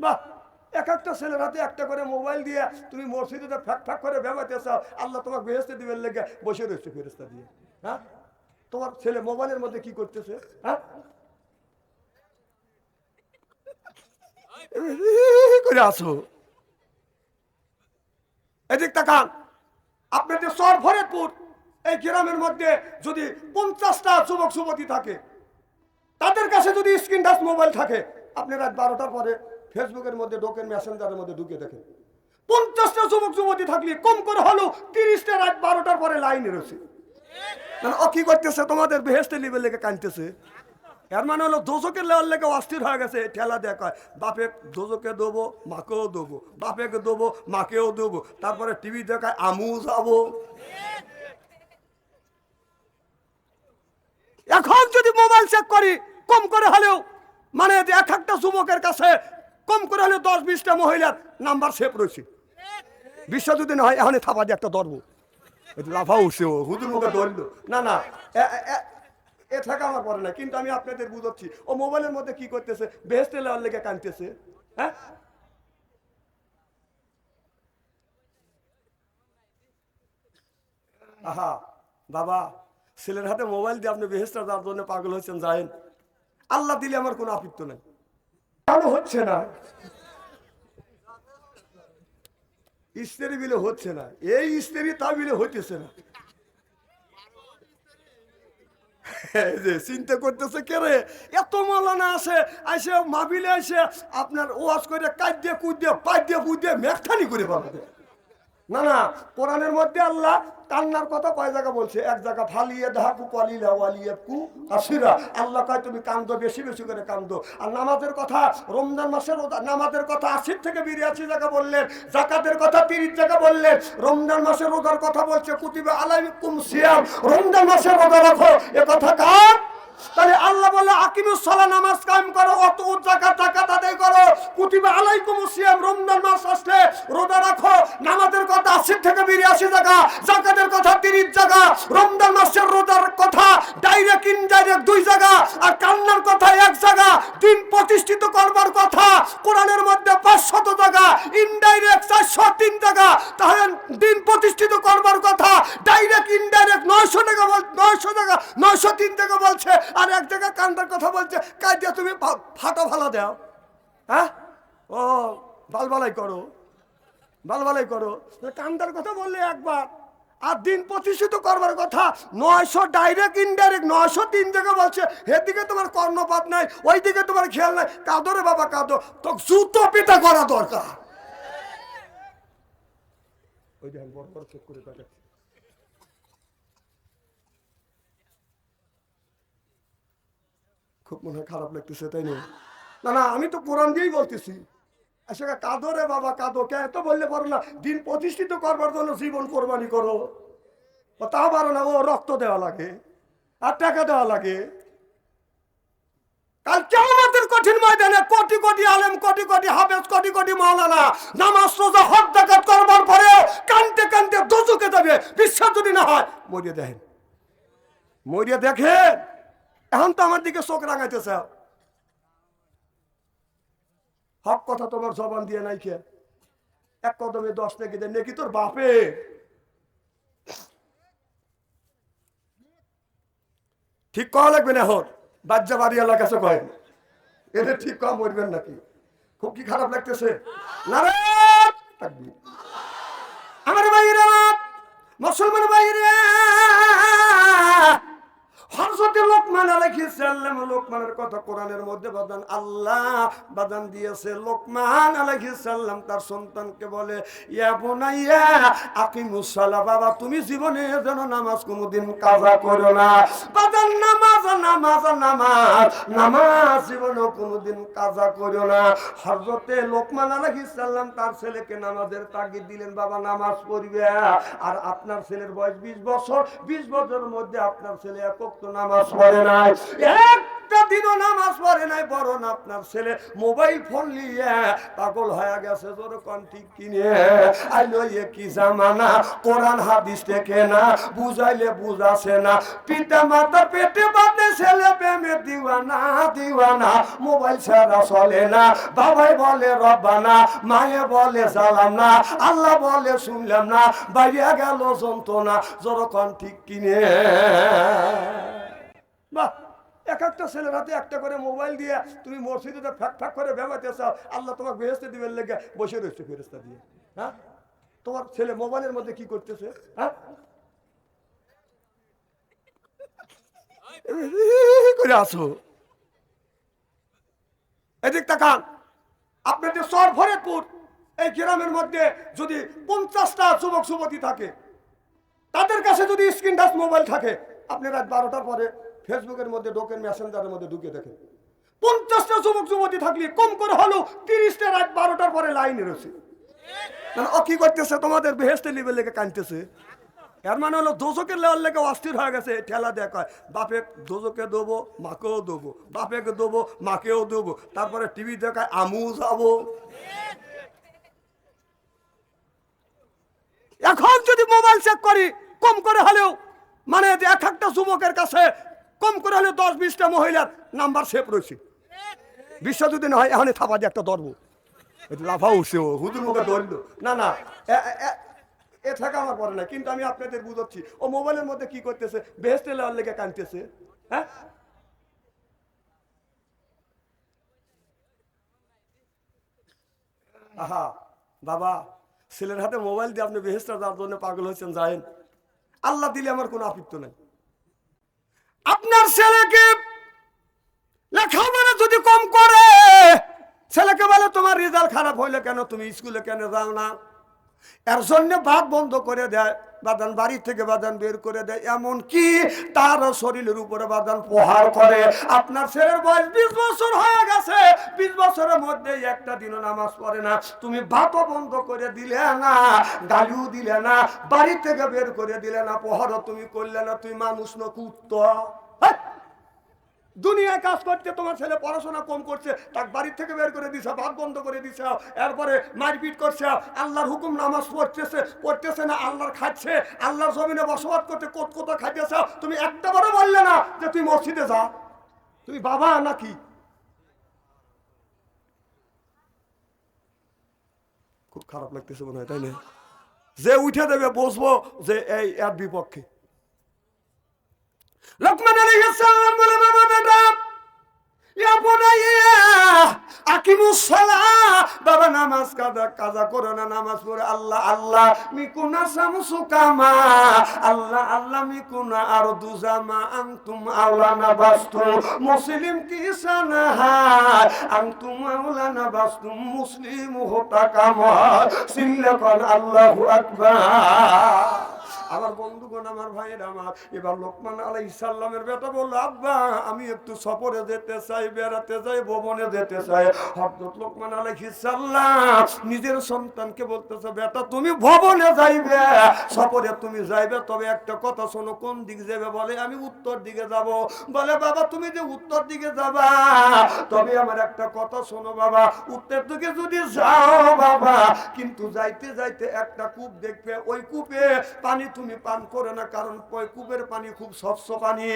বাহ, এক একটা ছেলের হাতে একটা করে মোবাইল দিয়ে তুমি মসজিদে ফ্যাক ফ্যাক করে চাও, আল্লাহ তোমাকে বেহেস্তে দিবেন লেগে বসে রয়েছে ফেরেস্তা দিয়ে হ্যাঁ? তোমার ছেলে মোবাইলের মধ্যে কি করতেছে হ্যাঁ? করে আসো এদিক তাকান আপনাদের সর ফরিদপুর এই গ্রামের মধ্যে যদি পঞ্চাশটা যুবক যুবতী থাকে, তাদের কাছে যদি স্ক্রিন টাচ মোবাইল থাকে, আপনি রাত বারোটার পরে ফেসবুকের মধ্যে ঢোকেন, মেসেঞ্জারের মধ্যে ঢুকে দেখেন। পঞ্চাশটা যুবক, যুবতী থাকলে কম করে হলেও তিরিশটা রাত বারোটার পরে লাইনে রয়েছে। মানে ও কি করতেছে? তোমাদের বেহেস্তে লেভেল লেগে কানতেছে এর মানে হলো দোজকের লেওয়ার লেগে অস্থির হয়ে গেছে। ঠেলা দেখা বাপে দোজকে দেবো, মাকেও দেবো, বাপেকে দেবো, মাকেও দেবো। তারপরে টিভি দেখায়, আমু যাব। এখন যদি মোবাইল চেক করি, কম করে হলেও মানে এক একটা যুবকের কাছে কম করে হলেও দশ বিশটা মহিলার নাম্বার সেভ রয়েছে। বিশ্ব যদি না হয়, এখন থাপা দিয়ে একটা একটু লাফা উঠছে ও হুদুর মুখে ধরলো। না না, এ- থাকা আমার পরে না, কিন্তু আমি আপনাদের বুঝাচ্ছি, ও মোবাইলের মধ্যে কি করতেছে? বেহেস্তে লেওয়ার লেগে কানতেছে হ্যাঁ? আহা, বাবা, ছেলের হাতে মোবাইল দিয়ে আপনি বেহেস্তা যার জন্য পাগল হয়েছেন, যায়েন। আল্লাহ দিলে আমার কোনো আপত্তি নাই। কেন হচ্ছে না। বিলে হচ্ছে না। এই তা বিলে হইতেছে না। চিন্তা করতেছে কে রে? এত মালানা আছে আসে মাবিলে আসে আপনার ওয়াজ করে কাজ দিয়ে কুদ দিয়ে পাই দিয়ে বুঝ দিয়ে মেঘখানি করে পাবে না না, কোরআনের মধ্যে আল্লাহ কান্নার কথা কয় জায়গা বলছে? এক জায়গা, ফালিয়ে ধাকু পালিলা ওয়ালিয়ে কু আসিরা আল্লাহ কয়, তুমি কান্দো, বেশি বেশি করে কান্দো। আর নামাজের কথা, রমজান মাসের নামাজের কথা আশির থেকে বিরিয়াশি জায়গা বললেন, জাকাতের কথা তিরিশ জায়গা বললেন। রমজান মাসের রোজার কথা বলছে, কুতিবে আলাইকুম সিয়াম। রমজান মাসের রোজা রাখো। এ কথা কার? তাহলে আল্লাহ বলে, আকিমুস সালা নামাজ কায়েম করো, অত জাকাত জাকাত আদায় করো। কুতিবা আলাইকুম সিয়াম, রমজান মাস আসলে রোজা রাখো। নামাজের কথা আশি থেকে বিরাশি জায়গা জাকাতের কথা তিরিশ জায়গা, রমজান মাসের রোজার কথা ডাইরেক্ট ইনডাইরেক্ট দুই জায়গা, আর কান্নার কথা এক জায়গা, দিন প্রতিষ্ঠিত করবার কথা কোরআনের মধ্যে পাঁচশত জায়গা ইনডাইরেক্ট চারশো তিন জায়গা। তাহলে দিন প্রতিষ্ঠিত করবার কথা ডাইরেক্ট ইনডাইরেক্ট নয়শো টাকা বল, নয়শো টাকা, নয়শো তিন টাকা বলছে, আর এক জায়গা কান্দার কথা বলছে কাজে তুমি ফাটা ফালা দাও। হ্যাঁ? ও বালবালাই করো বালবালাই করো। কান্দার কথা বললে একবার। আর দিন প্রতিষ্ঠিত করবার কথা, নয়শো ডাইরেক্ট ইনডাইরেক্ট নয়শো তিন জায়গা বলছে এদিকে তোমার কর্ণপাত নাই ওই দিকে তোমার খেয়াল নাই। কাঁদো রে বাবা, কাঁদো। তো জুতো পিতা করা দরকার। ওই দেখেন, বড় বড় চোখ করে তাকাচ্ছে। খুব মনে হয় খারাপ লাগতেছে, তাই না? না না, আমি তো কোরআন দিয়েই বলতেছি। আসলে কাঁদো রে বাবা, কাঁদো, কে এত বললে পারো না? দিন প্রতিষ্ঠিত করবার জন্য জীবন কোরবানি করো। তা পারো না, ও, রক্ত দেওয়া লাগে, আর টাকা দেওয়া লাগে। কাল কেমন কঠিন ময়দানে কোটি কোটি আলেম, কোটি কোটি হাফেজ, কোটি কোটি মাওলানা নামাজ, রোজা হক করবার পরে কানতে কানতে দোজুকে যাবে। বিশ্বাস যদি না হয়, মরিয়ে দেখেন। মরিয়ে দেখেন। এখন তো আমার দিকে চোখ রাঙাইতেছে। হক কথা তোমার জবান দিয়ে নাই কে? এক কদমে দশ নেকি দেয় নেকি তোর বাপে? ঠিক কওয়া লাগবে না এখন? বাচ্চা বাড়ি এলাকা কাছে কয়েন এটা ঠিক কম মরবেন নাকি? খুব কি খারাপ লাগতেছে? আমার বাইরে মুসলমান ভাইরা লোকমান আলাইহিস সালাম লোকমানের কথা কোরআনের মধ্যে বাদান, আল্লাহ বাদান দিয়েছে। লোকমান আলাইহিস সালাম তার সন্তানকে বলে, ইয়া আকিমুস বাবা, তুমি জীবনে যেন নামাজ কোনোদিন কাজা করো না। বাদান, নামাজ নামাজ নামাজ নামাজ জীবনে কোনোদিন কাজা করো না। লোকমান আলাইহিস সালাম তার ছেলেকে নামাজের তাগিদ দিলেন, বাবা, নামাজ পড়বে। আর আপনার ছেলের বয়স বিশ বছর, বিশ বছরের মধ্যে আপনার ছেলে একক নামাজ পড়ে নাই। এক একটা দিনও নামাজ পড়ে নাই। বরং আপনার ছেলে মোবাইল ফোন নিয়ে পাগল হয়ে গেছে তোর ঠিক কিনে আইলো এ কি জামানা? কোরআন, হাদিস থেকে না, বুঝাইলে বুঝাছে না। পিতা মাতা পেটে বাদে ছেলে প্রেমে দিওয়ানা দিওয়ানা। মোবাইল ছাড়া চলে না। বাবাই বলে, রব্বানা। মায়ে বলে জালাম না আল্লাহ বলে, শুনলাম না। বাইরে গেল যন্ত্রণা। যখন ঠিক কিনে বাহ, এক একটা ছেলের হাতে একটা করে মোবাইল দিয়ে তুমি মসজিদে ফ্যাক ফ্যাক করে চাও আল্লাহ তোমাকে বেহেস্তে দিবেন লেগে বসে রয়েছে ফেরেস্তা দিয়ে হ্যাঁ? তোমার ছেলে মোবাইলের মধ্যে কি করতেছে হ্যাঁ? করে আসো এদিক তাকান আপনাদের সর ফরিদপুর এই গ্রামের মধ্যে যদি পঞ্চাশটা যুবক যুবতী থাকে, তাদের কাছে যদি স্ক্রিন টাচ মোবাইল থাকে, আপনি রাত বারোটার পরে ফেসবুকের মধ্যে ঢোকেন, মেসেঞ্জারের মধ্যে ঢুকে দেখেন। পঞ্চাশটা যুবক, যুবতী থাকলে কম করে হলো তিরিশটা, রাত বারোটার পরে লাইনে রয়েছে। মানে ও কি করতেছে? তোমাদের বেহেস্তে লিবে লেগে কানতেছে এর মানে হলো দোজকের লেওয়ার লেগে অস্থির হয়ে গেছে। ঠেলা দেখা বাপে দোজকে দেবো, মাকেও দেবো, বাপেকে দেবো, মাকেও দেবো, তারপরে টিভি দেখায় আমু যাব। এখন যদি মোবাইল চেক করি, কম করে হলেও মানে এক একটা যুবকের কাছে কম করে হলে দশ বিশটা মহিলার নাম্বার সেভ রয়েছে। বিশ্ব যদি না হয় এখানে থাপা দিয়ে একটা ধরবো। লাফা উঠছে ও হুদুর মুখে ধরলো। না না, এ- থাকা আমার পরে না, কিন্তু আমি আপনাদের বুঝাচ্ছি, ও মোবাইলের মধ্যে কি করতেছে বেহেস্টে লেওয়ার লেগে কানতেছে হ্যাঁ? আহা, বাবা, ছেলের হাতে মোবাইল দিয়ে আপনি বেহেস্টা যাওয়ার জন্য পাগল হয়েছেন যায়েন আল্লাহ দিলে আমার কোনো আপিত্ব নাই। আপনার ছেলেকে লেখাপড়া যদি কম করে, ছেলেকে বলে তোমার রেজাল্ট খারাপ হইলে কেন? তুমি স্কুলে কেন যাও না? এর জন্য ভাত বন্ধ করে দেয়। বাদান, বাড়ি থেকে বাদান বের করে দেয়। এমন কি তার শরীরের উপরে বাদান প্রহার করে। আপনার ছেলের বয়স বিশ বছর হয়ে গেছে। বিশ বছরের মধ্যে একটা দিনও নামাজ পড়ে না। তুমি ভাতও বন্ধ করে দিলে না, গালিও দিলে না, বাড়ি থেকে বের করে দিলে না। প্রহারও তুমি করলে না। তুমি মানুষ না হ্যাঁ? দুনিয়ায় কাজ করতে তোমার ছেলে পড়াশোনা কম করছে তার বাড়ি থেকে বের করে দিছে ভাত বন্ধ করে দিছে, এরপরে মারপিট করছে, আল্লাহর হুকুম নামাজ পড়তেছে পড়তেছে না, আল্লাহর খাচ্ছে, আল্লাহর জমিনে বসবাস করতে কোত কোথা খাইতেছ, তুমি একটা বারও বললে না যে তুই মসজিদে যা। তুমি বাবা নাকি? খুব খারাপ লাগতেছে মনে হয়, তাই না? যে উঠে দেবে বসবো যে এই এর বিপক্ষে। আলাইহিস সালাম বলে বাবা, নামাজ কাজা কাজা করো না, নামাজ পড়ে। আল্লাহ আল্লাহ মিকুনা শামসু কামা। আল্লাহ আল্লাহ মিকুনা আর দুজামা আনতুম আওলানা বাস্তু, মুসলিম কি সানাহা? আনতুম আওলানা বাস্তু, মুসলিম হতা কামা। সিল্লাকান আল্লাহু আকবার। আমার ভাইয়ের আমার, এবার লোকমান আলাই ইসাল্লামের বেটা বলল, আব্বা, আমি একটু সফরে যেতে চাই, বেড়াতে চাই ভবনে যেতে চাই। লোকমান আলাই ইসাল্লাম নিজের সন্তানকে বলতেছে, বেটা, তুমি ভবনে যাইবে, সফরে তুমি যাইবে, তবে একটা কথা শোনো, কোন দিক যাবে বলে? আমি উত্তর দিকে যাব। বলে, বাবা, তুমি যে উত্তর দিকে যাবা, তবে আমার একটা কথা শোনো, বাবা, উত্তর দিকে যদি যাও, বাবা, কিন্তু যাইতে যাইতে একটা কূপ দেখবে, ওই কূপে পানি তুমি পান করে না, কারণ কূপের পানি খুব স্বচ্ছ পানি।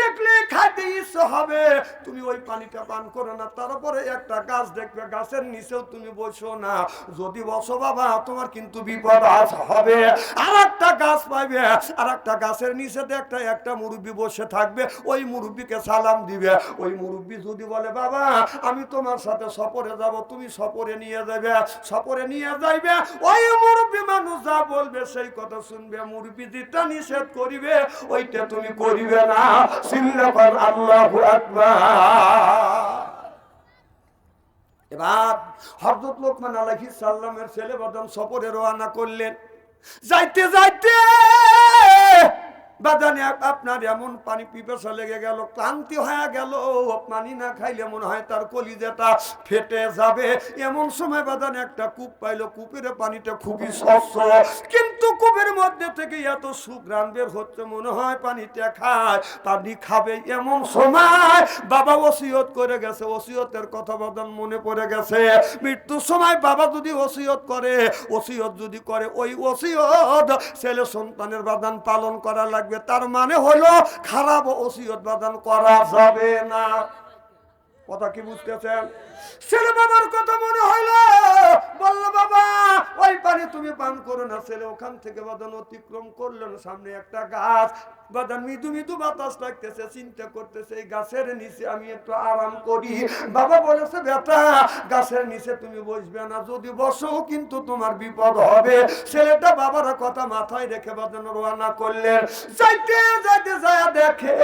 দেখলে খাইতে ইচ্ছে হবে। তুমি ওই পানিটা পান করো না, তারপরে একটা গাছ দেখবে, গাছের নিচেও তুমি বসো না। যদি বসো বাবা, তোমার কিন্তু বিপদ আজ হবে। আর একটা গাছ পাইবে আর একটা গাছের নিচে একটা একটা মুরব্বী বসে থাকবে, ওই মুরব্বীকে সালাম দিবে। ওই মুরব্বী যদি বলে, বাবা, আমি তোমার সাথে সফরে যাব, তুমি সফরে নিয়ে যাবে, সফরে নিয়ে যাইবে। ওই মুরব্বী মানুষ যা বলবে, সেই কথা শুনবে। মুরব্বী যেটা নিষেধ করিবে, ওইটা তুমি করিবে না। সিল্লাফার আল্লাহ এবার হরদত লোকমান আলহিস সাল্লামের ছেলে বদম সফরে রওনা করলেন। যাইতে যাইতে! বাদানে আপনার এমন পানি পিপাসা লেগে গেল, ক্লান্তি হয়ে গেল, পানি না খাইলে মনে হয় তার কলিজাটা ফেটে যাবে। এমন সময় বাদানে একটা কূপ পাইলো, কূপের পানিটা খুবই স্বচ্ছ। কিন্তু কূপের মধ্যে থেকে এত সুগ্রাম বের হচ্ছে, মনে হয় পানিটা খায়, পানি খাবে। এমন সময় বাবা ওসিয়ত করে গেছে, ওসিয়তের কথা বাদান মনে পড়ে গেছে। মৃত্যুর সময় বাবা যদি ওসিয়ত করে, ওসিয়ত যদি করে, ওই ওসিয়ত ছেলে সন্তানের বাদান পালন করা লাগবে। তার মানে হলো খারাপ ওসিয়ত বাদান করা যাবে না। কথা কি বুঝতেছেন? ছেলে বাবার কথা মনে হইল, বলল, বাবা, ওই পানি তুমি পান করো না। ছেলে ওখান থেকে বাদান অতিক্রম করলেন সামনে একটা গাছ বাদান মৃদু মৃদু বাতাস লাগতেছে, চিন্তা করতেছে গাছের নিচে আমি একটু আরাম করি। বাবা বলেছে, বেটা, গাছের নিচে তুমি বসবে না, যদি বসো কিন্তু তোমার বিপদ হবে। ছেলেটা বাবার কথা মাথায় রেখে বাদান রওনা করলেন। যাইতে যাইতে যায় দেখে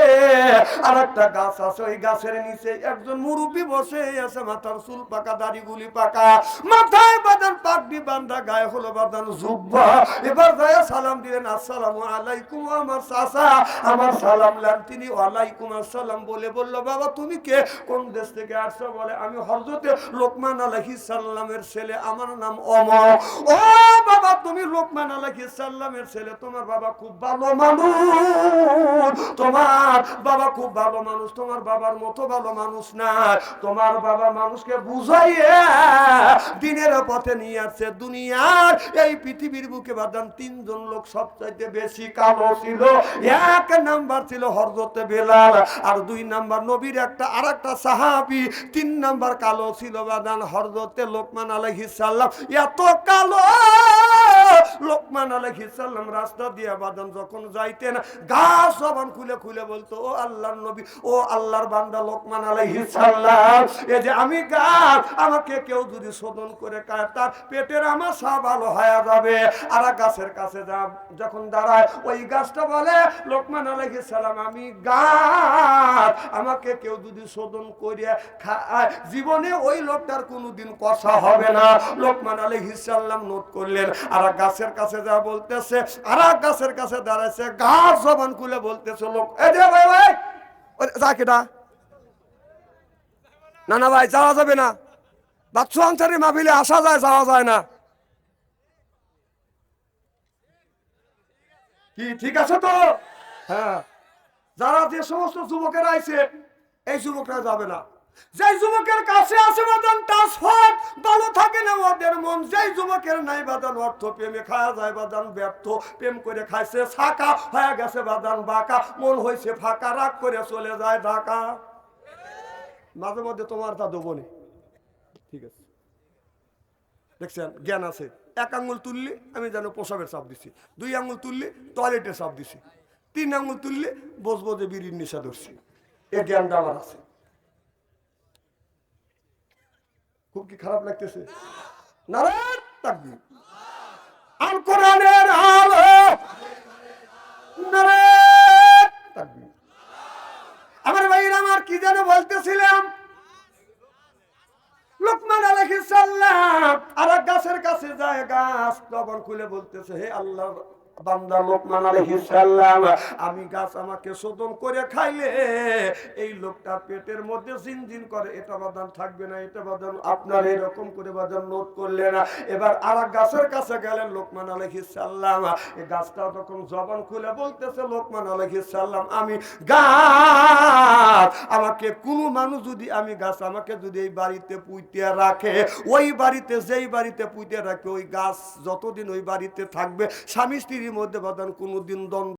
আর একটা গাছ আছে, ওই গাছের নিচে একজন মুরব্বী বসে আছে, মাথার চুল পাকা, দাড়িগুলি পাকা। মাথায় বাদান পাগড়ি বান্ধা গায়ে হলো বাদান জুব্বা। এবার যায় সালাম দিলেন, আসসালামু আলাইকুম আমার চাচা। আমার সালাম লান তিনি ওয়ালাইকুম আসসালাম বলে বলল, বাবা, তুমি কে? কোন দেশ থেকে আসছো? বলে, আমি হযরতে লোকমান আলাইহিস সালামের ছেলে। আমার নাম অমর। ও বাবা, তুমি লোকমান আলাইহিস সালামের ছেলে। তোমার বাবা খুব ভালো মানুষ। তোমার বাবা খুব ভালো মানুষ। তোমার বাবার মতো ভালো মানুষ না। তোমার বাবা মানুষকে বুঝাইয়ে দিনের পথে নিয়ে আসছে। দুনিয়ার এই পৃথিবীর বুকে বাদাম তিনজন লোক সবচাইতে বেশি কালো ছিল। এক নাম্বার ছিল হরজতে বেলাল আর দুই নাম্বার নবীর একটা আর একটা সাহাবি, তিন নাম্বার কালো ছিল বাদান হরজতে লোকমান আলাইহিস সালাম। এত কালো! লোকমান আলাইহিস সালাম রাস্তা দিয়ে বাদান যখন যাইতেন গাছ খুলে খুলে বলতো, ও আল্লাহর নবী, ও আল্লাহর বান্দা লোকমান আলাইহিস সালাম, এ যে আমি গাছ আমাকে কেউ যদি শোধন করে তার পেটের আমার সা ভালো হয়ে যাবে। আর গাছের কাছে যখন দাঁড়ায়, ওই গাছটা বলে লোকমান আলাইহিস সালাম, আমি গাছ আমাকে কেউ যদি শোধন করে খায়, জীবনে ওই লোকটার কোনোদিন কষা হবে না। লোকমান আলাইহিস সালাম নোট করলেন আর গাছের কাছে যা বলতেছে আর গাছের কাছে দাঁড়াইছে, গাছ জবান খুলে বলতেছে, লোক এই যে ভাই ভাই যা কেটা। না না, ভাই, যাওয়া যাবে না। বাচ্চু আনসারি মাহফিলে আসা যায়, যাওয়া যায় না। কি, ঠিক আছে তো? হ্যাঁ। যারা যে সমস্ত যুবকের আইছে, এই যুবকরা যাবে না। যে যুবকের কাছে আছে বাদান টাসফট ভালো থাকে না ওদের মন। যেই যুবকের নাই বাদান অর্থ প্রেমে খাওয়া যায় বাদান ব্যর্থ প্রেম করে খাইছে ফাঁকা হয়ে গেছে বাদান বাঁকা। মন হয়েছে ফাঁকা, রাগ করে চলে যায় ঢাকা। মাঝে মধ্যে তোমার তা দেবো। ঠিক আছে। দেখছেন, জ্ঞান আছে। এক আঙ্গুল তুললি, আমি যেন প্রসাবের চাপ দিছি। দুই আঙ্গুল তুললি টয়লেটের চাপ দিছি। তিন আঙুল তুললে বসবো যে বিড়ির নেশা ধরছি। এ জ্ঞানটা আমার আছে। খুব কি খারাপ লাগতেছে? নারায়ণ নারায়ণ তাকবীর। আমার ভাইয়ের আমার কি যেন বলতেছিলাম? লোকমান আলাইহিস সালাম আর গাছের কাছে যায় গাছ তখন খুলে বলতেছে, হে আল্লাহ বান্দা লোকমান আলাইহিস সালাম আমি গাছ আমাকে শোধন করে খাইলে এই লোকটা পেটের মধ্যে করে। এটা বাদান থাকবে না, এটা বাদান আপনার এরকম করে বাদান নোট করলে না। এবার আর গাছের কাছে গেলেন লোকমান এই গাছটা তখন জবান খুলে বলতেছে লোকমান আলাইহিস সালাম, আমি গাছ আমাকে, কোনো মানুষ যদি আমি গাছ আমাকে যদি এই বাড়িতে পুঁতে রাখে, ওই বাড়িতে যেই বাড়িতে পুঁতে রাখে, ওই গাছ যতদিন ওই বাড়িতে থাকবে, স্বামী স্ত্রীর মধ্যে বাদান কোনো দিন দ্বন্দ্ব